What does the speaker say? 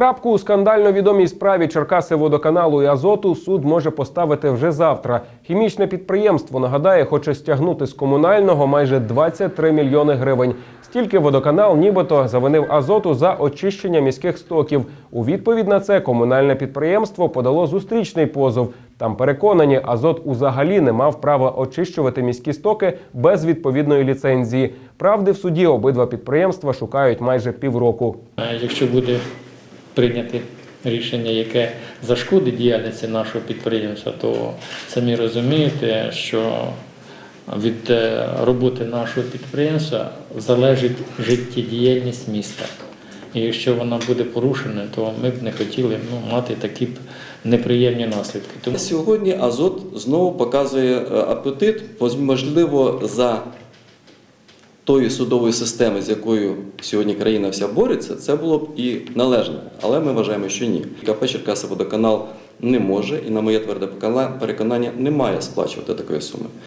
Крапку у скандально відомій справі Черкаси водоканалу і Азоту суд може поставити вже завтра. Хімічне підприємство нагадає, хоче стягнути з комунального майже 23 мільйони гривень. Стільки водоканал нібито завинив Азоту за очищення міських стоків. У відповідь на це комунальне підприємство подало зустрічний позов. Там переконані, Азот узагалі не мав права очищувати міські стоки без відповідної ліцензії. Правди в суді обидва підприємства шукають майже півроку. Е, Якщо буде прийнято рішення, яке зашкодить діяльності нашого підприємства, то самі розумієте, що від е, роботи нашого підприємства залежить життєдіяльність міста. І якщо вона буде порушена, то ми б не хотіли ну, мати такі б неприємні наслідки. Тому Сьогодні Азот знову показує е, апетит, можливо, за тої судової системи, з якою сьогодні країна вся бореться, це було б і належно. Але ми вважаємо, що ні. КП Черкаси водоканал не може і, на моє тверде переконання, не має сплачувати такої суми.